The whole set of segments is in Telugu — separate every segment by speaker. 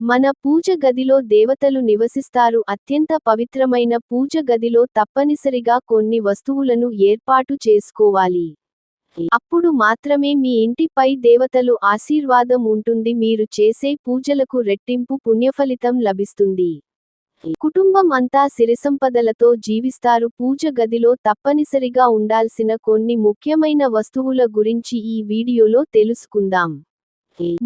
Speaker 1: మన పూజ గదిలో దేవతలు నివసిస్తారు. అత్యంత పవిత్రమైన పూజ గదిలో తప్పనిసరిగా కొన్ని వస్తువులను ఏర్పాటు చేసుకోవాలి. అప్పుడు మాత్రమే మీ ఇంటిపై దేవతలు ఆశీర్వాదం ఉంటుంది. మీరు చేసే పూజలకు రెట్టింపు పుణ్యఫలితం లభిస్తుంది. కుటుంబం అంతా సిరిసంపదలతో జీవిస్తారు. పూజ గదిలో తప్పనిసరిగా ఉండాల్సిన కొన్ని ముఖ్యమైన వస్తువుల గురించి ఈ వీడియోలో తెలుసుకుందాం.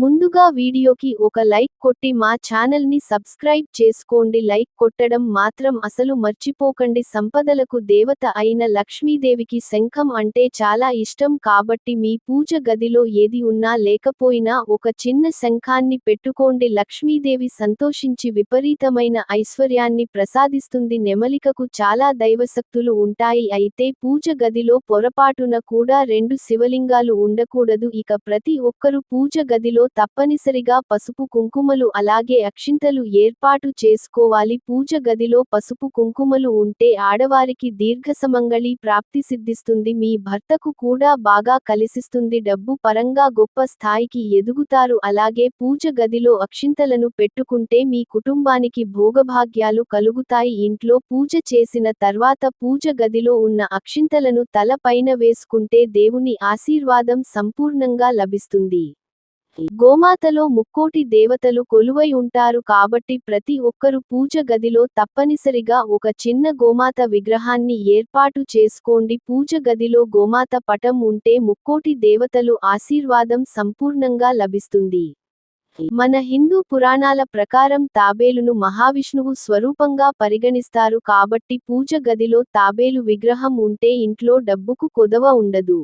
Speaker 1: ముందుగా వీడియోకి ఒక లైక్ కొట్టి మా ఛానల్ని సబ్స్క్రైబ్ చేసుకోండి. లైక్ కొట్టడం మాత్రం అసలు మర్చిపోకండి. సంపదలకు దేవత అయిన లక్ష్మీదేవికి శంఖం అంటే చాలా ఇష్టం కాబట్టి మీ పూజ గదిలో ఏది ఉన్నా లేకపోయినా ఒక చిన్న శంఖాన్ని పెట్టుకోండి. లక్ష్మీదేవి సంతోషించి విపరీతమైన ఐశ్వర్యాన్ని ప్రసాదిస్తుంది. నెమలికకు చాలా దైవశక్తులు ఉంటాయి. అయితే పూజ గదిలో పొరపాటున కూడా రెండు శివలింగాలు ఉండకూడదు. ఇక ప్రతి ఒక్కరు పూజ గది గదిలో తప్పనిసరిగా పసుపు కుంకుమలు అలాగే అక్షింతలు ఏర్పాటు చేసుకోవాలి. పూజ గదిలో పసుపు కుంకుమలు ఉంటే ఆడవారికి దీర్ఘసమంగళి ప్రాప్తి సిద్ధిస్తుంది. మీ భర్తకు కూడా బాగా కలిసిస్తుంది. డబ్బు పరంగా గొప్ప స్థాయికి ఎదుగుతారు. అలాగే పూజ గదిలో అక్షింతలను పెట్టుకుంటే మీ కుటుంబానికి భోగభాగ్యాలు కలుగుతాయి. ఇంట్లో పూజ చేసిన తర్వాత పూజ గదిలో ఉన్న అక్షింతలను తలపైన వేసుకుంటే దేవుని ఆశీర్వాదం సంపూర్ణంగా లభిస్తుంది. గోమాతలో ముక్కోటి దేవతలు కొలువై ఉంటారు కాబట్టి ప్రతి ఒక్కరు పూజ గదిలో తప్పనిసరిగా ఒక చిన్న గోమాత విగ్రహాన్ని ఏర్పాటు చేసుకోండి. పూజ గదిలో గోమాత పటం ఉంటే ముక్కోటి దేవతలు ఆశీర్వాదం సంపూర్ణంగా లభిస్తుంది. మన హిందూ పురాణాల ప్రకారం తాబేలును మహావిష్ణువు స్వరూపంగా పరిగణిస్తారు కాబట్టి పూజ గదిలో తాబేలు విగ్రహం ఉంటే ఇంట్లో డబ్బుకు కొదవ ఉండదు.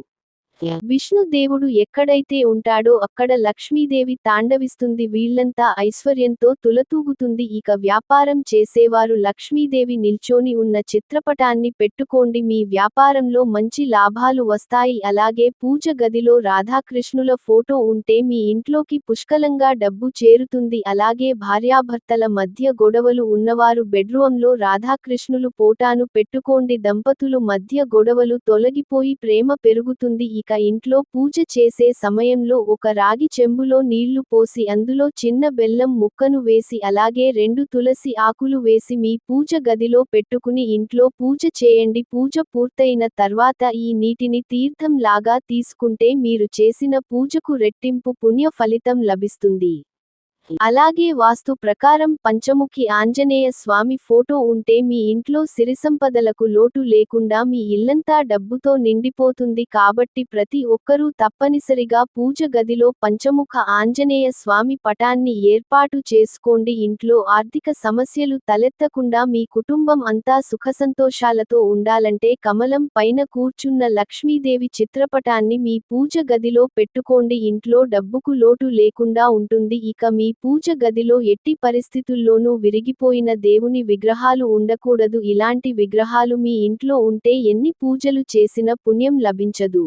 Speaker 1: విష్ణు దేవుడు ఎక్కడైతే ఉంటాడో అక్కడ లక్ష్మీదేవి తాండవిస్తుంది. వీళ్ళంతా ఐశ్వర్యంతో తులతూగుతుంది. ఇక వ్యాపారం చేసేవారు లక్ష్మీదేవి నిల్చోని ఉన్న చిత్రపటాన్ని పెట్టుకోండి. మీ వ్యాపారంలో మంచి లాభాలు వస్తాయి. అలాగే పూజ గదిలో రాధాకృష్ణుల ఫోటో ఉంటే మీ ఇంట్లోకి పుష్కలంగా డబ్బు చేరుతుంది. అలాగే భార్యాభర్తల మధ్య గొడవలు ఉన్నవారు బెడ్రూంలో రాధాకృష్ణులు ఫోటాను పెట్టుకోండి. దంపతులు మధ్య గొడవలు తొలగిపోయి ప్రేమ పెరుగుతుంది. ఇక ఇంట్లో పూజ చేసే సమయంలో ఒక రాగి చెంబులో నీళ్ళు పోసి అందులో చిన్న బెల్లం ముక్కను వేసి అలాగే రెండు తులసి ఆకులు వేసి మీ పూజ గదిలో పెట్టుకుని ఇంట్లో పూజ చేయండి. పూజ పూర్తయిన తర్వాత ఈ నీటిని తీర్థం లాగా తీసుకుంటే మీరు చేసిన పూజకు రెట్టింపు పుణ్య ఫలితం లభిస్తుంది. అలాగే వాస్తు ప్రకారం పంచముఖి ఆంజనేయ స్వామి ఫోటో ఉంటే మీ ఇంట్లో సిరిసంపదలకు లోటు లేకుండా మీ ఇల్లంతా డబ్బుతో నిండిపోతుంది కాబట్టి ప్రతి ఒక్కరూ తప్పనిసరిగా పూజ గదిలో పంచముఖ ఆంజనేయ స్వామి పటాన్ని ఏర్పాటు చేసుకోండి. ఇంట్లో ఆర్థిక సమస్యలు తలెత్తకుండా మీ కుటుంబం అంతా సుఖసంతోషాలతో ఉండాలంటే కమలం పైన కూర్చున్న లక్ష్మీదేవి చిత్రపటాన్ని మీ పూజ గదిలో పెట్టుకోండి. ఇంట్లో డబ్బుకు లోటు లేకుండా ఉంటుంది. ఇక మీ పూజ గదిలో ఎట్టి పరిస్థితుల్లోనూ విరిగిపోయిన దేవుని విగ్రహాలు ఉండకూడదు. ఇలాంటి విగ్రహాలు మీ ఇంట్లో ఉంటే ఎన్ని పూజలు చేసిన పుణ్యం లభించదు.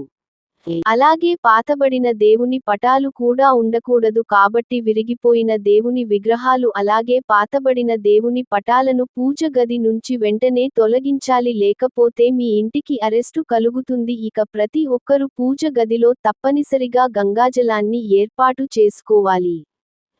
Speaker 1: అలాగే పాతబడిన దేవుని పటాలు కూడా ఉండకూడదు. కాబట్టి విరిగిపోయిన దేవుని విగ్రహాలు అలాగే పాతబడిన దేవుని పటాలను పూజ గది నుంచి వెంటనే తొలగించాలి. లేకపోతే మీ ఇంటికి అరెస్టు కలుగుతుంది. ఇక ప్రతి ఒక్కరూ పూజ గదిలో తప్పనిసరిగా గంగాజలాన్ని ఏర్పాటు చేసుకోవాలి.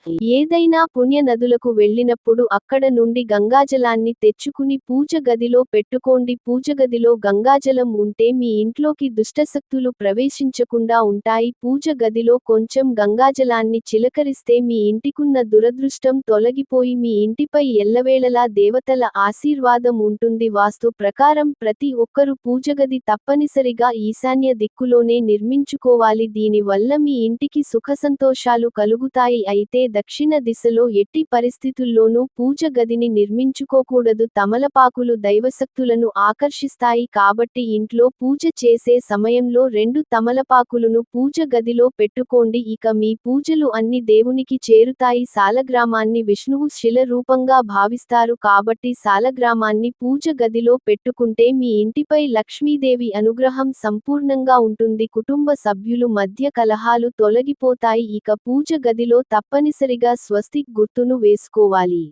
Speaker 1: ఏదైనా పుణ్య నదులకు వెళ్ళినప్పుడు అక్కడ నుండి గంగాజలాన్ని తెచ్చుకుని పూజ గదిలో పెట్టుకోండి. పూజగదిలో గంగాజలం ఉంటే మీ ఇంట్లోకి దుష్టశక్తులు ప్రవేశించకుండా ఉంటాయి. పూజ గదిలో కొంచెం గంగాజలాన్ని చిలకరిస్తే మీ ఇంటికున్న దురదృష్టం తొలగిపోయి మీ ఇంటిపై ఎల్లవేళలా దేవతల ఆశీర్వాదం ఉంటుంది. వాస్తు ప్రకారం ప్రతి ఒక్కరు పూజగది తప్పనిసరిగా ఈశాన్య దిక్కులోనే నిర్మించుకోవాలి. దీనివల్ల మీ ఇంటికి సుఖసంతోషాలు కలుగుతాయి. అయితే దక్షిణ దిశలో ఎట్టి పరిస్థితుల్లోనూ పూజ గదిని నిర్మించుకోకూడదు. తమలపాకులు దైవశక్తులను ఆకర్షిస్తాయి కాబట్టి ఇంట్లో పూజ చేసే సమయంలో రెండు తమలపాకులను పూజ గదిలో పెట్టుకోండి. ఇక మీ పూజలు అన్ని దేవునికి చేరుతాయి. సాలగ్రామాన్ని విష్ణువు శిల రూపంగా భావిస్తారు కాబట్టి సాలగ్రామాన్ని పూజ గదిలో పెట్టుకుంటే మీ ఇంటిపై లక్ష్మీదేవి అనుగ్రహం సంపూర్ణంగా ఉంటుంది. కుటుంబ సభ్యులు మధ్య కలహాలు తొలగిపోతాయి. ఇక పూజ గదిలో తప్పనిసరిగా స్వస్తిక్ గుర్తును వేసుకోవాలి.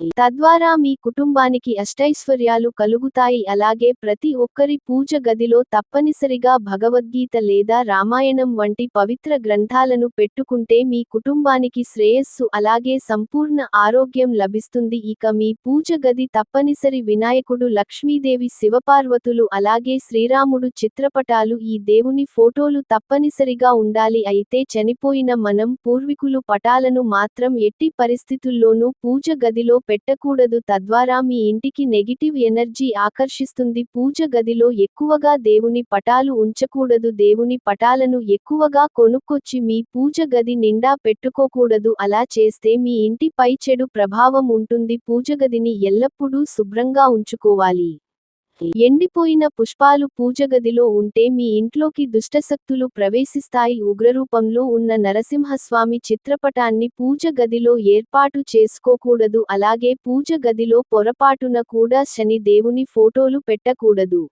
Speaker 1: తద్వారా మీ కుటుంబానికి అష్టైశ్వర్యాలు కలుగుతాయి. అలాగే ప్రతి ఒక్కరి పూజ గదిలో తప్పనిసరిగా భగవద్గీత లేదా రామాయణం వంటి పవిత్ర గ్రంథాలను పెట్టుకుంటే మీ కుటుంబానికి శ్రేయస్సు అలాగే సంపూర్ణ ఆరోగ్యం లభిస్తుంది. ఇక మీ పూజ గది తప్పనిసరి వినాయకుడు లక్ష్మీదేవి శివపార్వతులు అలాగే శ్రీరాముడు చిత్రపటాలు ఈ దేవుని ఫోటోలు తప్పనిసరిగా ఉండాలి. అయితే చనిపోయిన మనం పూర్వీకులు పటాలను మాత్రం ఎట్టి పరిస్థితుల్లోనూ పూజ గదిలో పెట్టకూడదు. తద్వారా మీ ఇంటికి నెగిటివ్ ఎనర్జీ ఆకర్షిస్తుంది. పూజ గదిలో ఎక్కువగా దేవుని పటాలు ఉంచకూడదు. దేవుని పటాలను ఎక్కువగా కొనుక్కొచ్చి మీ పూజ గది నిండా పెట్టుకోకూడదు. అలా చేస్తే మీ ఇంటిపై చెడు ప్రభావం ఉంటుంది. పూజ గదిని ఎల్లప్పుడూ శుభ్రంగా ఉంచుకోవాలి. ఎండిపోయిన పుష్పాలు పూజగదిలో ఉంటే మీ ఇంట్లోకి దుష్టశక్తులు ప్రవేశిస్తాయి. ఉగ్రరూపంలో ఉన్న నరసింహస్వామి చిత్రపటాన్ని పూజ గదిలో ఏర్పాటు చేసుకోకూడదు. అలాగే పూజ గదిలో పొరపాటున కూడా శని దేవుని ఫోటోలు పెట్టకూడదు.